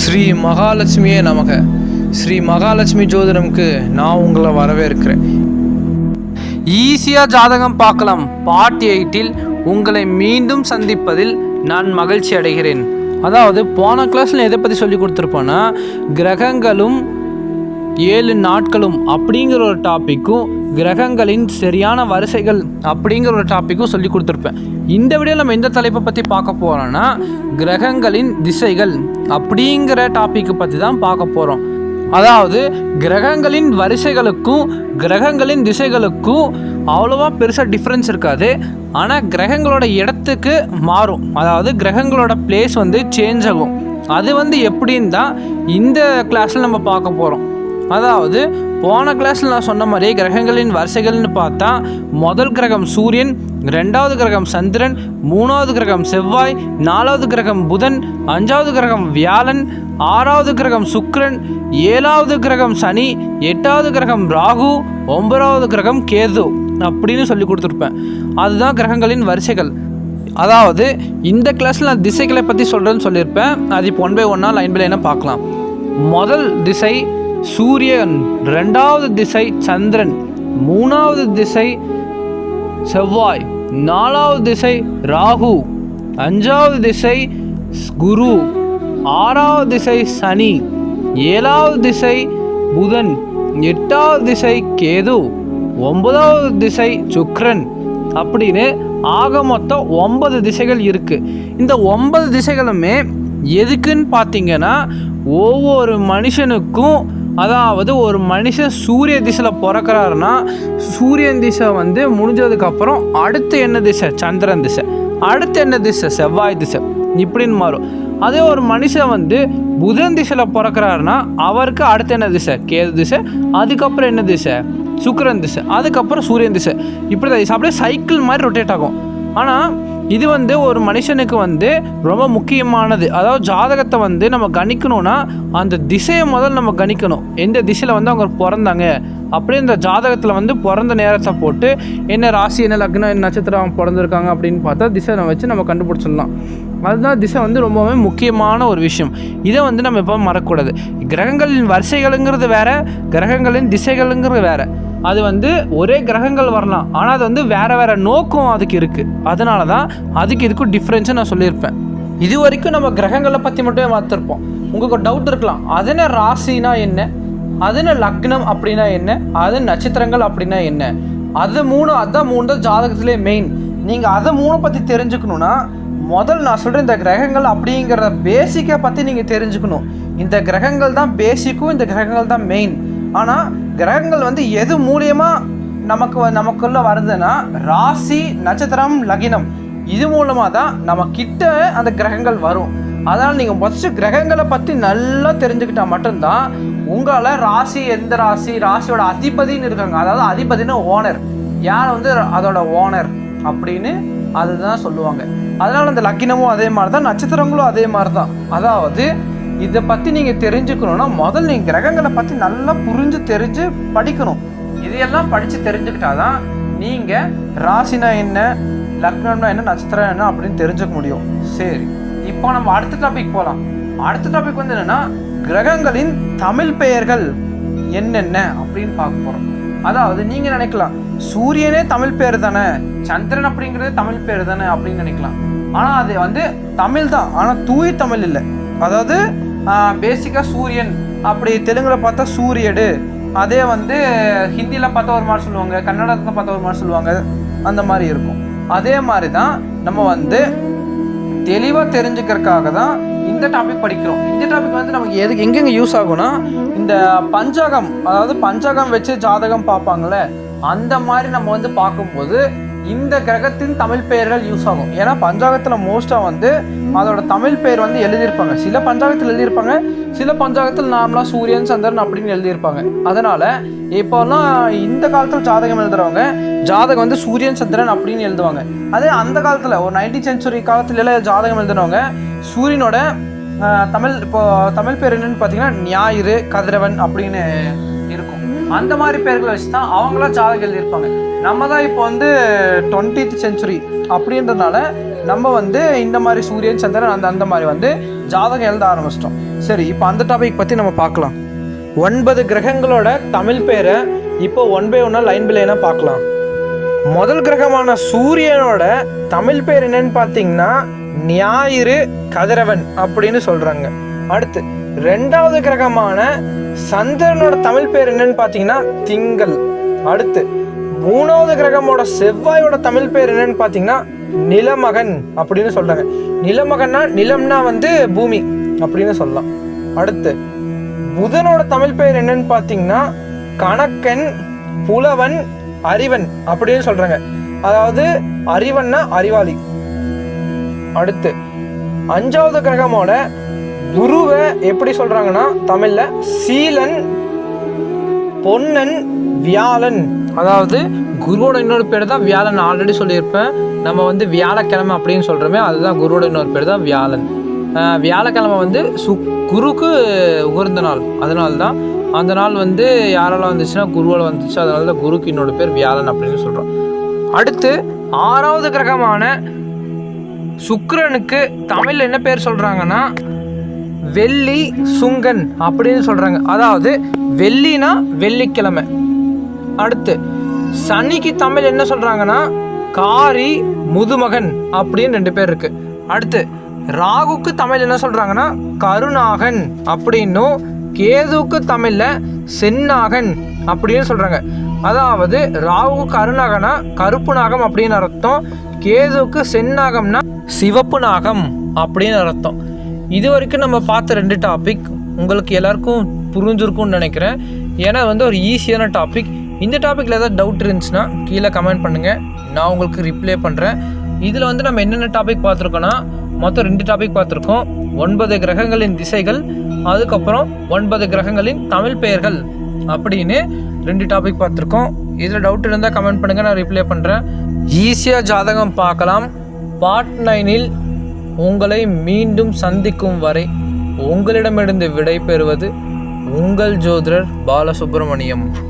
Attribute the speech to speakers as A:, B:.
A: ஸ்ரீ மகாலட்சுமியே நமக. ஸ்ரீ மகாலட்சுமி ஜோதிடம்க்கு நான் உங்களை வரவேற்கிறேன். ஈஸியாக ஜாதகம் பார்க்கலாம். பார்ட் எயிட்டில் உங்களை மீண்டும் சந்திப்பதில் நான் மகிழ்ச்சி அடைகிறேன். அதாவது போன கிளாஸில் எதை பற்றி சொல்லி கொடுத்துருப்போன்னா கிரகங்களும் ஏழு நாட்களும் அப்படிங்கிற ஒரு டாப்பிக்கும் கிரகங்களின் சரியான வரிசைகள் அப்படிங்கிற ஒரு டாப்பிக்கும் சொல்லி கொடுத்துருப்பேன். இந்த வீடியோ நம்ம எந்த தலைப்பை பற்றி பார்க்க போகிறோன்னா கிரகங்களின் திசைகள் அப்படிங்கிற டாப்பிக்கை பற்றி தான் பார்க்க போகிறோம் அதாவது கிரகங்களின் வரிசைகளுக்கும் கிரகங்களின் திசைகளுக்கும் அவ்வளோவா பெருசாக டிஃப்ரென்ஸ் இருக்காது. ஆனால் கிரகங்களோட இடத்துக்கு மாறும். அதாவது கிரகங்களோட பிளேஸ் வந்து சேஞ்ச் ஆகும். அது வந்து எப்படின்னு தான் இந்த கிளாஸில் நம்ம பார்க்க போகிறோம் அதாவது போன கிளாஸில் நான் சொன்ன மாதிரி கிரகங்களின் வரிசைகள்னு பார்த்தா முதல் கிரகம் சூரியன் ரெண்டாவது கிரகம் சந்திரன் மூணாவது கிரகம் செவ்வாய் நாலாவது கிரகம் புதன் அஞ்சாவது கிரகம் வியாழன் ஆறாவது கிரகம் சுக்ரன் ஏழாவது கிரகம் சனி எட்டாவது கிரகம் ராகு ஒன்பதாவது கிரகம் கேது அப்படின்னு சொல்லி கொடுத்துருப்பேன். அதுதான் கிரகங்களின் வரிசைகள். அதாவது இந்த கிளாஸில் நான் திசைகளை பற்றி சொல்கிறேன்னு சொல்லியிருப்பேன். அது இப்போ ஒன் பை ஒன்னாக லைன் பை லைனாக பார்க்கலாம். முதல் திசை சூரியன் ரெண்டாவது திசை சந்திரன் மூணாவது திசை செவ்வாய் நாலாவது திசை ராகு அஞ்சாவது திசை குரு ஆறாவது திசை சனி ஏழாவது திசை புதன் எட்டாவது திசை கேது ஒன்பதாவது திசை சுக்ரன் அப்படின்னு ஆக மொத்தம் ஒன்பது திசைகள் இருக்குது இந்த ஒன்பது திசைகளுமே எதுக்குன்னு பார்த்தீங்கன்னா ஒவ்வொரு மனுஷனுக்கும் அதாவது ஒரு மனுஷன் சூரிய திசையில் பிறக்கிறாருன்னா சூரியன் திசை வந்து முடிஞ்சதுக்கப்புறம் அடுத்து என்ன திசை? சந்திரன் திசை. அடுத்து என்ன திசை? செவ்வாய் திசை. இப்படின்னு மாறும். அதே ஒரு மனுஷன் வந்து புதன் திசையில் பிறக்கிறாருன்னா அவருக்கு அடுத்து என்ன திசை? கேது திசை. அதுக்கப்புறம் என்ன திசை? சுக்கரன் திசை. அதுக்கப்புறம் சூரியன் திசை. இப்படி தான் அப்படியே சைக்கிள் மாதிரி ரொட்டேட் ஆகும். ஆனால் இது வந்து ஒரு மனுஷனுக்கு வந்து ரொம்ப முக்கியமானது. அதாவது ஜாதகத்தை வந்து நம்ம கணிக்கணும்னா அந்த திசையை முதல் நம்ம கணிக்கணும். எந்த திசையில் வந்து அவங்க பிறந்தாங்க? அப்படியே இந்த ஜாதகத்தில் வந்து பிறந்த நேரத்தை போட்டு என்ன ராசி என்ன லக்னம் என்ன நட்சத்திரம் அவங்க பிறந்திருக்காங்க அப்படின்னு பார்த்தா திசை நம்ம வச்சு நம்ம கண்டுபிடிச்சிடலாம். அதுதான் திசை வந்து ரொம்பவே முக்கியமான ஒரு விஷயம். இதை வந்து நம்ம எப்போ மறக்கக்கூடாது. கிரகங்களின் வரிசைகளுங்கிறது வேற கிரகங்களின் திசைகளுங்கிறது வேறு. அது வந்து ஒரே கிரகங்கள் வரலாம். ஆனால் அது வந்து வேறு வேறு நோக்கம் அதுக்கு இருக்குது அதனால தான் அதுக்கு இதுக்கும் டிஃப்ரென்ஸை நான் சொல்லியிருப்பேன். இது வரைக்கும் நம்ம கிரகங்களை பற்றி மட்டுமே பார்த்துருப்போம். உங்களுக்கு டவுட் இருக்கலாம். அது ராசினா என்ன? அது லக்னம் அப்படின்னா என்ன? அது நட்சத்திரங்கள் அப்படின்னா என்ன? அது மூணு அதான் மூணு தான் ஜாதகத்திலே மெயின் நீங்கள் அதை மூணு பற்றி தெரிஞ்சுக்கணுன்னா முதல் நான் சொல்கிறேன் இந்த கிரகங்கள் அப்படிங்கிற பேசிக்கை பற்றி நீங்கள் தெரிஞ்சுக்கணும். இந்த கிரகங்கள் தான் பேசிக்கும் இந்த கிரகங்கள் தான் மெயின் ஆனால் கிரகங்கள் வந்து எது மூலியமாக நமக்கு வ- வருதுன்னா ராசி நட்சத்திரம் லகினம். இது மூலமாக தான் நம்ம கிட்ட அந்த கிரகங்கள் வரும். அதனால் நீங்கள் ஃபஸ்ட்டு கிரகங்களை பற்றி நல்லா தெரிஞ்சுக்கிட்டால் மட்டும்தான் உங்களால் ராசி எந்த ராசி ராசியோட அதிபதின்னு இருக்காங்க. அதாவது அதிபதினா ஓனர் யார் வந்து அதோட ஓனர் அப்படின்னு அதுதான் சொல்லுவாங்க. அதனால் அந்த லக்கினமும் அதே மாதிரி தான் நட்சத்திரங்களும் அதே மாதிரி தான். அதாவது இதை பற்றி நீங்கள் தெரிஞ்சுக்கணும்னா முதல்ல நீங்கள் கிரகங்களை பற்றி நல்லா புரிஞ்சு தெரிஞ்சு படிக்கணும். இதையெல்லாம் படித்து தெரிஞ்சுக்கிட்டாதான் நீங்கள் ராசினா என்ன லக்னம்னா என்ன நட்சத்திரம் என்ன அப்படின்னு தெரிஞ்சுக்க முடியும். சரி இப்போ நம்ம அடுத்த டாபிக் போகலாம் அடுத்த டாபிக் வந்து என்னென்னா கிரகங்களின் தமிழ் பெயர்கள் என்னென்ன அப்படின்னு பார்க்க போகிறோம் அதாவது நீங்கள் நினைக்கலாம் சூரியனே தமிழ் பேர் தானே சந்திரன் அப்படிங்கிறது தமிழ் பேர் தானே அப்படின்னு நினைக்கலாம். ஆனால் அது வந்து தமிழ் தான் ஆனால் தூய தமிழ் இல்லை. அதாவது பேசிக்காக சூரியன். அப்படி தெலுங்கில் பார்த்தா சூரியடு. அதே வந்து ஹிந்தியில் பார்த்தா ஒரு மாதிரி சொல்லுவாங்க கன்னடத்தில் பார்த்தா ஒரு மாதிரி சொல்லுவாங்க. அந்த மாதிரி இருக்கும். அதே மாதிரி தான் நம்ம வந்து தெளிவாக தெரிஞ்சுக்கிறதுக்காக தான் இந்த டாபிக் படிக்கிறோம். இந்த டாபிக் வந்து நமக்கு எதுக்கு எங்கெங்கே யூஸ் ஆகும்னா இந்த பஞ்சகம் அதாவது பஞ்சகம் வச்சு ஜாதகம் பார்ப்பாங்களே அந்த மாதிரி நம்ம வந்து பார்க்கும்போது இந்த கிரகத்தின் தமிழ் பெயர்கள் யூஸ் ஆகும். ஏன்னா பஞ்சாங்கத்தில் மோஸ்ட்டாக வந்து அதோட தமிழ் பெயர் வந்து எழுதியிருப்பாங்க. சில பஞ்சாங்கத்தில் எழுதியிருப்பாங்க. சில பஞ்சாங்கத்தில் நார்மலாக சூரியன் சந்திரன் அப்படின்னு எழுதியிருப்பாங்க. அதனால் இப்போல்லாம் இந்த காலத்தில் ஜாதகம் எழுதுறவங்க ஜாதகம் வந்து சூரியன் சந்திரன் அப்படின்னு எழுதுவாங்க. அதே அந்த காலத்தில் ஒரு நைன்டீன் சென்ச்சுரி காலத்துலலாம் ஜாதகம் எழுதுனவங்க சூரியனோட தமிழ் இப்போ தமிழ் பேர் என்னன்னு பார்த்தீங்கன்னா ஞாயிறு கதிரவன் அப்படின்னு அந்த மாதிரி பேர்களை வச்சு தான் அவங்களாம் ஜாதகம் எழுதியிருப்பாங்க. நம்ம தான் இப்போ வந்து டுவெண்ட்டி செஞ்சுரி அப்படின்றதுனால நம்ம வந்து இந்த மாதிரி சூரியன் சந்திரன் அந்த அந்த மாதிரி வந்து ஜாதகம் எழுத ஆரம்பிச்சிட்டோம். சரி இப்போ அந்த டாபிக் பற்றி நம்ம பார்க்கலாம். ஒன்பது கிரகங்களோட தமிழ் பேரை இப்போ ஒன் பை ஒன்னாக லைன் பை லைனாக பார்க்கலாம். முதல் கிரகமான சூரியனோட தமிழ் பேர் என்னன்னு பார்த்தீங்கன்னா ஞாயிறு கதிரவன் அப்படின்னு சொல்கிறாங்க அடுத்து ரெண்டாவது கிரகமான சந்திரனோட தமிழ் பேர் என்னன்னு பார்த்தீங்கன்னா திங்கள். அடுத்து மூணாவது கிரகமோட செவ்வாயோட தமிழ் பேர் என்னன்னு பார்த்தீங்கன்னா நிலமகன் அப்படின்னு சொல்கிறாங்க நிலமகன்னா நிலம்னா வந்து பூமி அப்படின்னு சொல்லலாம். அடுத்து புதனோட தமிழ் பெயர் என்னன்னு பார்த்தீங்கன்னா கணக்கன் புலவன் அறிவன் அப்படின்னு சொல்றாங்க. அதாவது அறிவன்னா அறிவாளி. அடுத்து அஞ்சாவது கிரகமோட குருவை எப்படி சொல்கிறாங்கன்னா தமிழில் சீலன் பொன்னன் வியாழன். அதாவது குருவோட இன்னொரு பேர் தான் வியாழன். ஆல்ரெடி சொல்லியிருப்பேன். நம்ம வந்து வியாழக்கிழமை அப்படின்னு சொல்கிறோமே அதுதான் குருவோட இன்னொரு பேர் தான் வியாழன். வியாழக்கிழமை வந்து சு குருக்கு உகர்ந்த நாள். அதனால தான் அந்த நாள் வந்து யாரால வந்துச்சுன்னா குருவால் வந்துச்சு. அதனால தான் குருக்கு இன்னொரு பேர் வியாழன் அப்படின்னு சொல்கிறோம் அடுத்து ஆறாவது கிரகமான சுக்கரனுக்கு தமிழில் என்ன பேர் சொல்கிறாங்கன்னா வெள்ளி சுங்கன் அப்படின்னு சொல்கிறாங்க அதாவது வெள்ளினா வெள்ளிக்கிழமை. அடுத்து சனிக்கு தமிழ் என்ன சொல்கிறாங்கன்னா காரி முதுமகன் அப்படின்னு ரெண்டு பேர் இருக்கு. அடுத்து ராகுக்கு தமிழ் என்ன சொல்கிறாங்கன்னா கருணாகன் அப்படின்னும் கேதுவுக்கு தமிழில் செந்நாகன் அப்படின்னு சொல்கிறாங்க அதாவது ராகு கருநாகனா கருப்பு நாகம் அப்படின்னு அர்த்தம் கேதுவுக்கு சென்னாகம்னா சிவப்பு நாகம் அப்படின்னு அர்த்தம். இது வரைக்கும் நம்ம பார்த்த ரெண்டு டாபிக் உங்களுக்கு எல்லாருக்கும் புரிஞ்சிருக்கும்னு நினைக்கிறேன். ஏன்னா வந்து ஒரு ஈஸியான டாபிக் இந்த டாப்பிக்கில் ஏதாவது டவுட் இருந்துச்சுன்னா கீழே கமெண்ட் பண்ணுங்கள் நான் உங்களுக்கு ரிப்ளை பண்ணுறேன் இதில் வந்து நம்ம என்னென்ன டாபிக் பார்த்துருக்கோன்னா மொத்தம் ரெண்டு டாபிக் பார்த்துருக்கோம். ஒன்பது கிரகங்களின் திசைகள் அதுக்கப்புறம் ஒன்பது கிரகங்களின் தமிழ் பெயர்கள் அப்படின்னு ரெண்டு டாபிக் பார்த்துருக்கோம். இதில் டவுட் இருந்தால் கமெண்ட் பண்ணுங்கள் நான் ரிப்ளை பண்ணுறேன் ஈஸியாக ஜாதகம் பார்க்கலாம். பார்ட் நைனில் உங்களை மீண்டும் சந்திக்கும் வரை உங்களிடமிருந்து விடை பெறுவது உங்கள் ஜோதிடர் பாலசுப்ரமணியம்.